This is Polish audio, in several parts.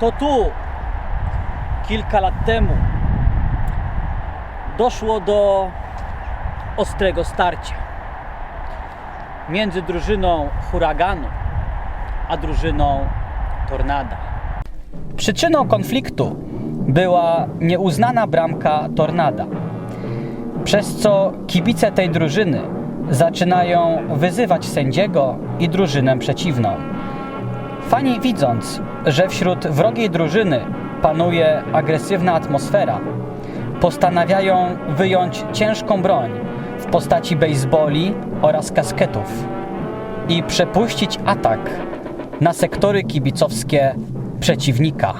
To tu kilka lat temu doszło do ostrego starcia między drużyną huraganu a drużyną tornada. Przyczyną konfliktu była nieuznana bramka tornada, przez co kibice tej drużyny zaczynają wyzywać sędziego i drużynę przeciwną. Fani widząc, że wśród wrogiej drużyny panuje agresywna atmosfera, postanawiają wyjąć ciężką broń w postaci bejsboli oraz kasketów i przepuścić atak na sektory kibicowskie przeciwnika.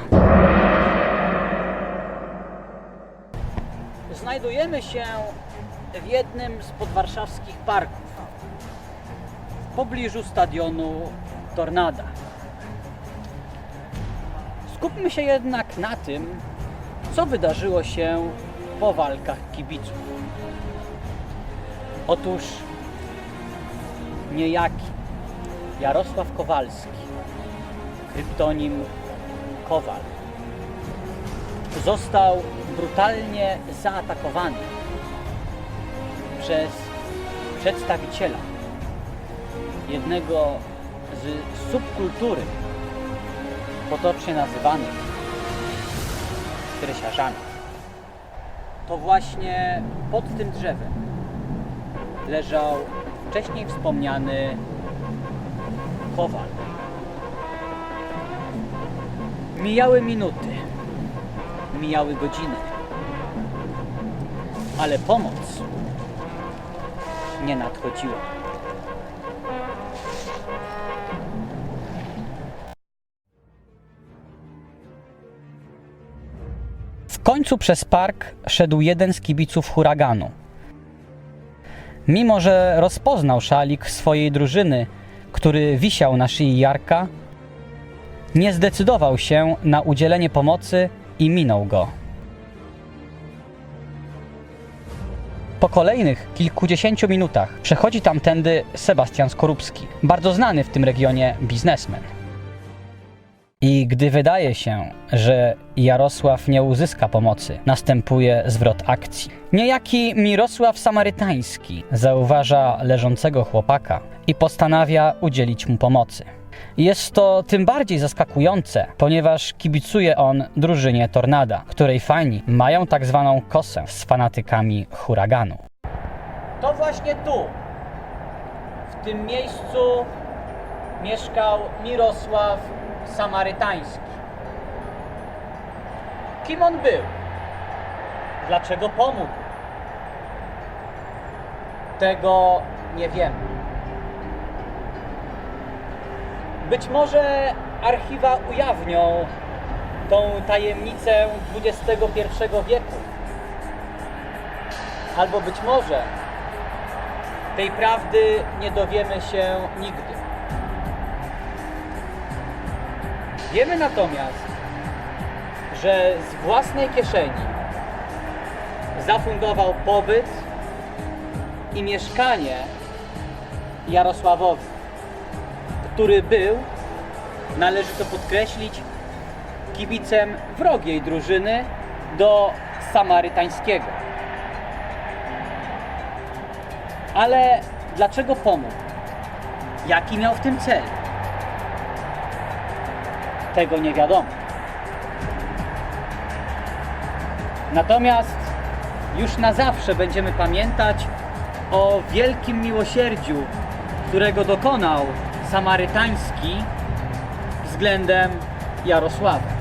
Znajdujemy się w jednym z podwarszawskich parków w pobliżu stadionu Tornada. Skupmy się jednak na tym, co wydarzyło się po walkach kibiców. Otóż niejaki Jarosław Kowalski, kryptonim Kowal, został brutalnie zaatakowany przez przedstawiciela jednego z subkultury potocznie nazywanych kresiarzami. To właśnie pod tym drzewem leżał wcześniej wspomniany kowal. Mijały minuty, mijały godziny, ale pomoc nie nadchodziła. Końcu przez park szedł jeden z kibiców huraganu. Mimo, że rozpoznał szalik swojej drużyny, który wisiał na szyi Jarka, nie zdecydował się na udzielenie pomocy i minął go. Po kolejnych kilkudziesięciu minutach przechodzi tamtędy Sebastian Skorupski, bardzo znany w tym regionie biznesmen. I gdy wydaje się, że Jarosław nie uzyska pomocy, następuje zwrot akcji. Niejaki Mirosław Samarytański zauważa leżącego chłopaka i postanawia udzielić mu pomocy. Jest to tym bardziej zaskakujące, ponieważ kibicuje on drużynie Tornada, której fani mają tak zwaną kosę z fanatykami huraganu. To właśnie tu, w tym miejscu mieszkał Mirosław Samarytański. Kim on był? Dlaczego pomógł? Tego nie wiemy. Być może archiwa ujawnią tą tajemnicę XXI wieku. Albo być może tej prawdy nie dowiemy się nigdy. Wiemy natomiast, że z własnej kieszeni zafundował pobyt i mieszkanie Jarosławowi, który był, należy to podkreślić, kibicem wrogiej drużyny do Samarytańskiego. Ale dlaczego pomógł? Jaki miał w tym cel? Tego nie wiadomo. Natomiast już na zawsze będziemy pamiętać o wielkim miłosierdziu, którego dokonał Samarytański względem Jarosława.